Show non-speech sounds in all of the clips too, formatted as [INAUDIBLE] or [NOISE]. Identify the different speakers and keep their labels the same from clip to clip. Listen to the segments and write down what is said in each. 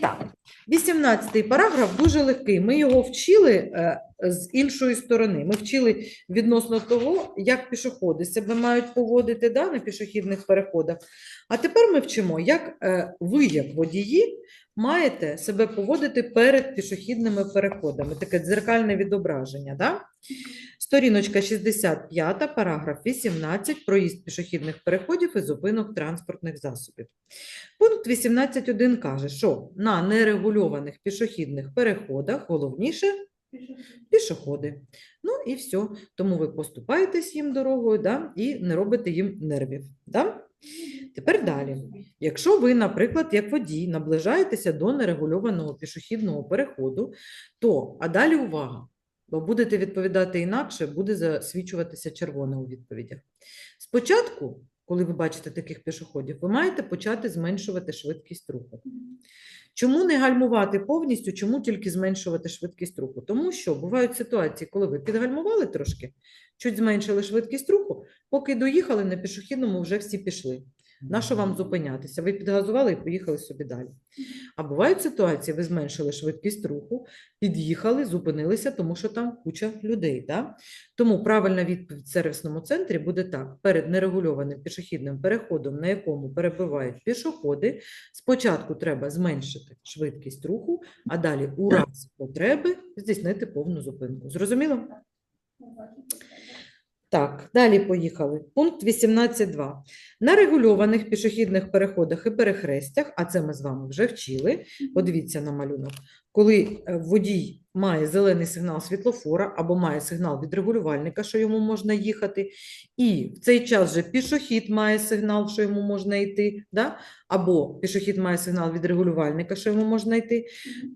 Speaker 1: так, 18 параграф дуже легкий. Ми його вчили е, з іншої сторони. Ми вчили відносно того, як пішоходи себе мають поводити да, на пішохідних переходах. А тепер ми вчимо, як е, ви, як водії, маєте себе поводити перед пішохідними переходами. Таке дзеркальне відображення. Да? Сторіночка 65, параграф 18, проїзд пішохідних переходів і зупинок транспортних засобів. Пункт 18.1 каже, що на нерегульованих пішохідних переходах головніше пішоходи. Ну і все. Тому ви поступаєтесь їм дорогою да, і не робите їм нервів. Да? Тепер далі. Якщо ви, наприклад, як водій, наближаєтеся до нерегульованого пішохідного переходу, то, а далі увага, бо будете відповідати інакше, буде засвічуватися червоне у відповідях. Спочатку, коли ви бачите таких пішоходів, ви маєте почати зменшувати швидкість руху. Чому не гальмувати повністю, чому тільки зменшувати швидкість руху? Тому що бувають ситуації, коли ви підгальмували трошки, чуть зменшили швидкість руху, поки доїхали на пішохідному, вже всі пішли. На що вам зупинятися? Ви підгазували і поїхали собі далі. А бувають ситуації, ви зменшили швидкість руху, під'їхали, зупинилися, тому що там куча людей. Да? Тому правильна відповідь в сервісному центрі буде так: перед нерегульованим пішохідним переходом, на якому перебувають пішоходи, спочатку треба зменшити швидкість руху, а далі у разі потреби здійснити повну зупинку. Зрозуміло? Так, далі поїхали. Пункт 18.2. На регульованих пішохідних переходах і перехрестях, а це ми з вами вже вчили, подивіться на малюнок, коли е, водій має зелений сигнал світлофора або має сигнал від регулювальника, що йому можна їхати, і в цей час же пішохід має сигнал, що йому можна йти, да? або пішохід має сигнал від регулювальника, що йому можна йти,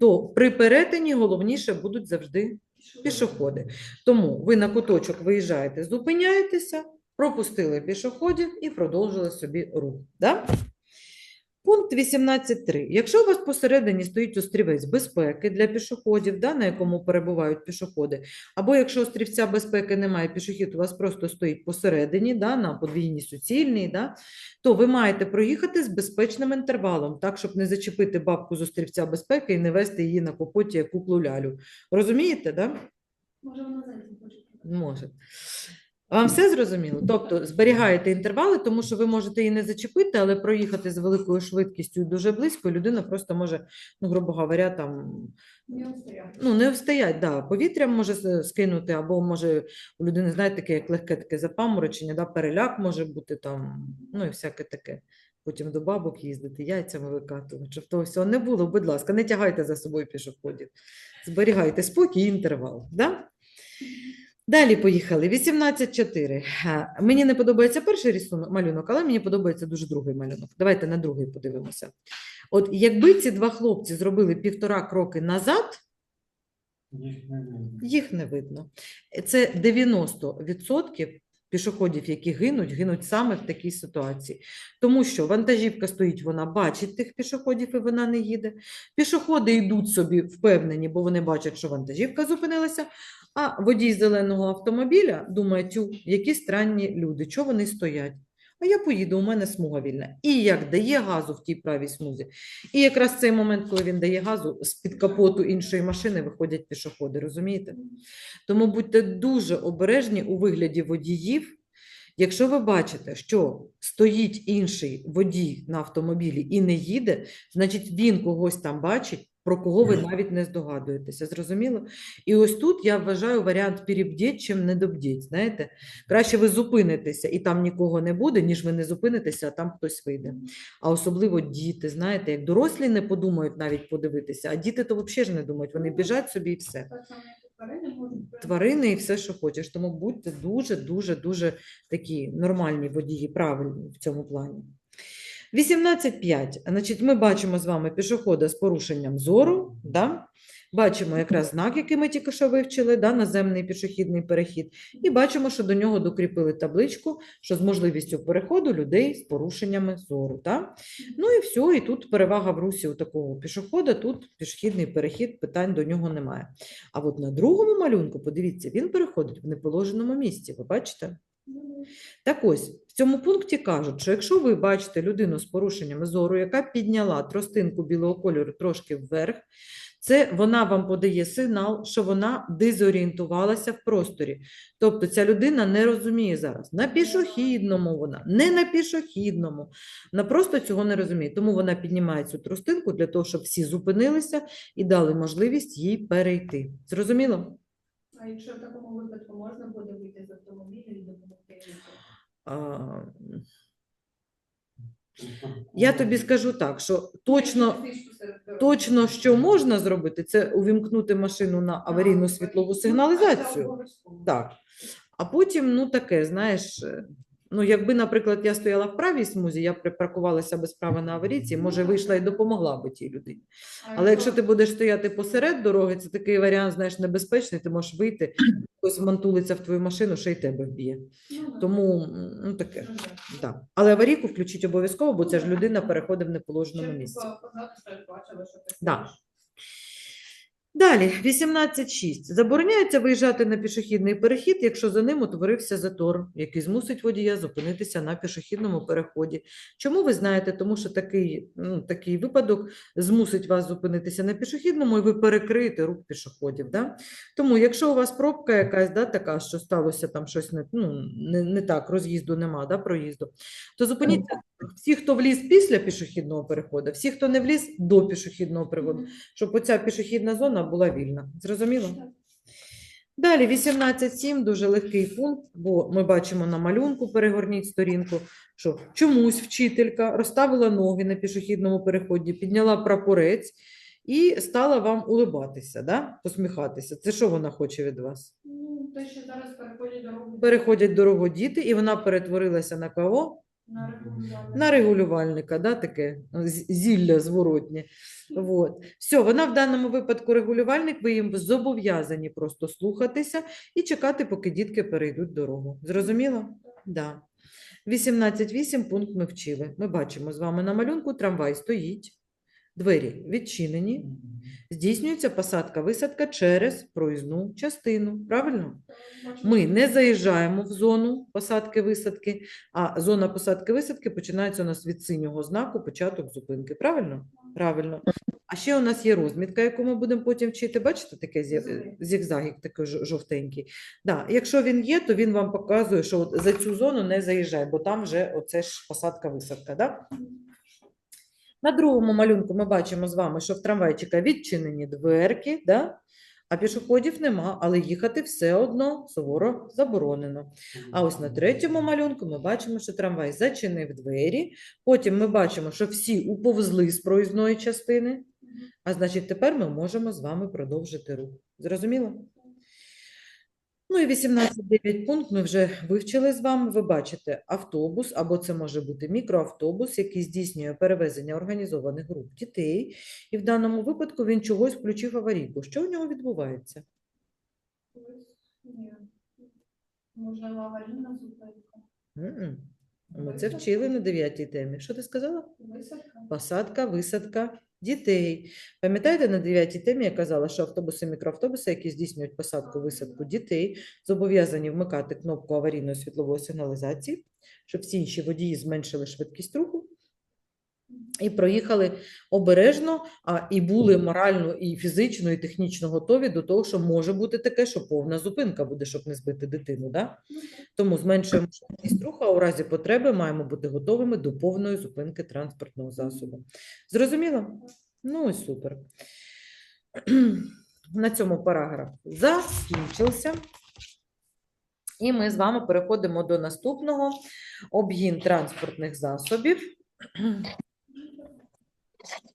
Speaker 1: то при перетині головніше будуть завжди пішоходи. Тому ви на куточок виїжджаєте, зупиняєтеся, пропустили пішоходів і продовжили собі рух. Да? Пункт 18.3. Якщо у вас посередині стоїть острівець безпеки для пішоходів, да, на якому перебувають пішоходи, або якщо острівця безпеки немає, пішохід у вас просто стоїть посередині, да, на подвійній суцільній, да, то ви маєте проїхати з безпечним інтервалом, так, щоб не зачепити бабку з острівця безпеки і не вести її на капоті як куклу лялю. Розумієте, да?
Speaker 2: Може, вона зараз хоче.
Speaker 1: Може. Вам все зрозуміло? Тобто зберігаєте інтервали, тому що ви можете її не зачепити, але проїхати з великою швидкістю і дуже близько, людина просто може, ну, грубо говоря, там
Speaker 2: Не устояв.
Speaker 1: ну, не встоять, да, повітрям може скинути, або може у людини, знаєте, таке як легке таке запаморочення, да, переляк може бути там, ну і всяке таке. Потім до бабок їздити, яйцями викатувати, щоб того всього не було. Будь ласка, не тягайте за собою пішоходів. Зберігайте спокій і інтервал. Да? Далі поїхали. 18.4. Мені не подобається перший рисунок, малюнок, але мені подобається дуже другий малюнок. Давайте на другий подивимося. От якби ці два хлопці зробили півтора кроки назад,
Speaker 3: Їх не видно.
Speaker 1: їх не видно. Це 90% пішоходів, які гинуть, гинуть саме в такій ситуації. Тому що вантажівка стоїть, вона бачить тих пішоходів і вона не їде. Пішоходи йдуть собі впевнені, бо вони бачать, що вантажівка зупинилася. А водій зеленого автомобіля думає, тю, які странні люди, чого вони стоять? А я поїду, у мене смуга вільна. І як дає газу в тій правій смузі. І якраз цей момент, коли він дає газу, з-під капоту іншої машини виходять пішоходи, розумієте? Тому будьте дуже обережні у вигляді водіїв. Якщо ви бачите, що стоїть інший водій на автомобілі і не їде, значить він когось там бачить, про кого ви навіть не здогадуєтеся. Зрозуміло? І ось тут я вважаю варіант перебдіть, чим недобдіть. Знаєте, краще ви зупинитеся і там нікого не буде, ніж ви не зупинитеся, а там хтось вийде. А особливо діти, знаєте, як дорослі не подумають навіть подивитися, а діти то взагалі ж не думають, вони біжать собі і все
Speaker 2: тварини
Speaker 1: і все, що хочеш. Тому будьте дуже, дуже, дуже такі нормальні водії, правильні в цьому плані. 18.5. Значить, ми бачимо з вами пішохода з порушенням зору. Да? Бачимо якраз знак, який ми тільки що вивчили, да? наземний пішохідний перехід. І бачимо, що до нього докріпили табличку, що з можливістю переходу людей з порушеннями зору. Да? Ну і все, і тут перевага в русі у такого пішохода, тут пішохідний перехід, питань до нього немає. А от на другому малюнку, подивіться, він переходить в неположеному місці. Ви бачите? Так ось, цьому пункті кажуть, що якщо ви бачите людину з порушеннями зору, яка підняла тростинку білого кольору трошки вверх, це вона вам подає сигнал, що вона дезорієнтувалася в просторі. Тобто ця людина не розуміє зараз, на пішохідному вона, не на пішохідному. Вона просто цього не розуміє. Тому вона піднімає цю тростинку для того, щоб всі зупинилися і дали можливість їй перейти. Зрозуміло?
Speaker 2: А якщо в такому випадку можна буде вийти з автомобіля і допомогти
Speaker 1: Я тобі скажу так, що точно, точно що можна зробити, це увімкнути машину на аварійну світлову сигналізацію. Так. А потім, ну таке, знаєш, е, ну якби, наприклад, я стояла в правій смузі, я б припаркувалася без права на аварійці, може, вийшла і допомогла би тій людині. Але якщо ти будеш стояти посеред дороги, це такий варіант, знаєш, небезпечний, ти можеш вийти, хтось вмантулиться в твою машину, ще й тебе вб'є.
Speaker 2: Ну.
Speaker 1: Тому, ну таке.
Speaker 2: Ну, да.
Speaker 1: Але аварійку включіть обов'язково, бо ця ж людина переходить в неположеному місці. Да. Далі, 18.6. Забороняється виїжджати на пішохідний перехід, якщо за ним утворився затор, який змусить водія зупинитися на пішохідному переході. Чому ви знаєте? Тому що такий, ну, такий випадок змусить вас зупинитися на пішохідному, і ви перекриєте рух пішоходів. Да? Тому, якщо у вас пробка якась да, така, що сталося там щось не, ну, не, не так, роз'їзду нема, да, проїзду, то зупиніться всі, хто вліз після пішохідного переходу, всі, хто не вліз до пішохідного переходу щоб оця пішохідна зона була вільна. Зрозуміло? Далі 18.7, дуже легкий пункт, бо ми бачимо на малюнку, перегорніть сторінку, що чомусь вчителька розставила ноги на пішохідному переході, підняла прапорець і стала вам улибатися, да? посміхатися. Це що вона хоче від вас?
Speaker 2: Ну, те, що зараз переходять дорогу.
Speaker 1: Переходять дорогу діти, і вона перетворилася на кого?
Speaker 2: На
Speaker 1: регулювальника, да, таке зілля зворотнє. Вот. Все, вона в даному випадку регулювальник, ви їм зобов'язані просто слухатися і чекати, поки дітки перейдуть дорогу. Зрозуміло? Да. 18.8 пункт ми вчили. Ми бачимо з вами на малюнку трамвай стоїть, двері відчинені, здійснюється посадка-висадка через проїзну частину. Правильно? Ми не заїжджаємо в зону посадки-висадки, а зона посадки-висадки починається у нас від синього знаку початок зупинки. Правильно? Правильно. А ще у нас є розмітка, яку ми будемо потім вчити. Бачите, таке зі- зігзагік такий жовтенький. Да. Якщо він є, то він вам показує, що от за цю зону не заїжджай, бо там вже оце ж посадка-висадка. Да? На другому малюнку ми бачимо з вами, що в трамвайчика відчинені дверки, да? а пішоходів нема, але їхати все одно суворо заборонено. А ось на третьому малюнку ми бачимо, що трамвай зачинив двері. Потім ми бачимо, що всі уповзли з проїзної частини, а значить, тепер ми можемо з вами продовжити рух. Зрозуміло? Ну і 18.9 пункт ми вже вивчили з вами. Ви бачите автобус, або це може бути мікроавтобус, який здійснює перевезення організованих груп дітей. І в даному випадку він чогось включив аварійку. Що в нього відбувається?
Speaker 2: Ні. Можливо, аварійна зупинка.
Speaker 1: М-м. Ми це вчили на 9 темі. Що ти сказала?
Speaker 2: Висадка.
Speaker 1: Посадка, висадка дітей. Пам'ятаєте, на 9 темі я казала, що автобуси, мікроавтобуси, які здійснюють посадку, висадку дітей, зобов'язані вмикати кнопку аварійної світлової сигналізації, щоб всі інші водії зменшили швидкість руху і проїхали обережно, а і були морально, і фізично, і технічно готові до того, що може бути таке, що повна зупинка буде, щоб не збити дитину. Да?
Speaker 2: Ну.
Speaker 1: Тому зменшуємо швидкість руху, а у разі потреби маємо бути готовими до повної зупинки транспортного засобу. Зрозуміло? Ну і супер. [CLEARS THROAT] На цьому параграф закінчився. І ми з вами переходимо до наступного обгін транспортних засобів. [CLEARS THROAT] Thank you.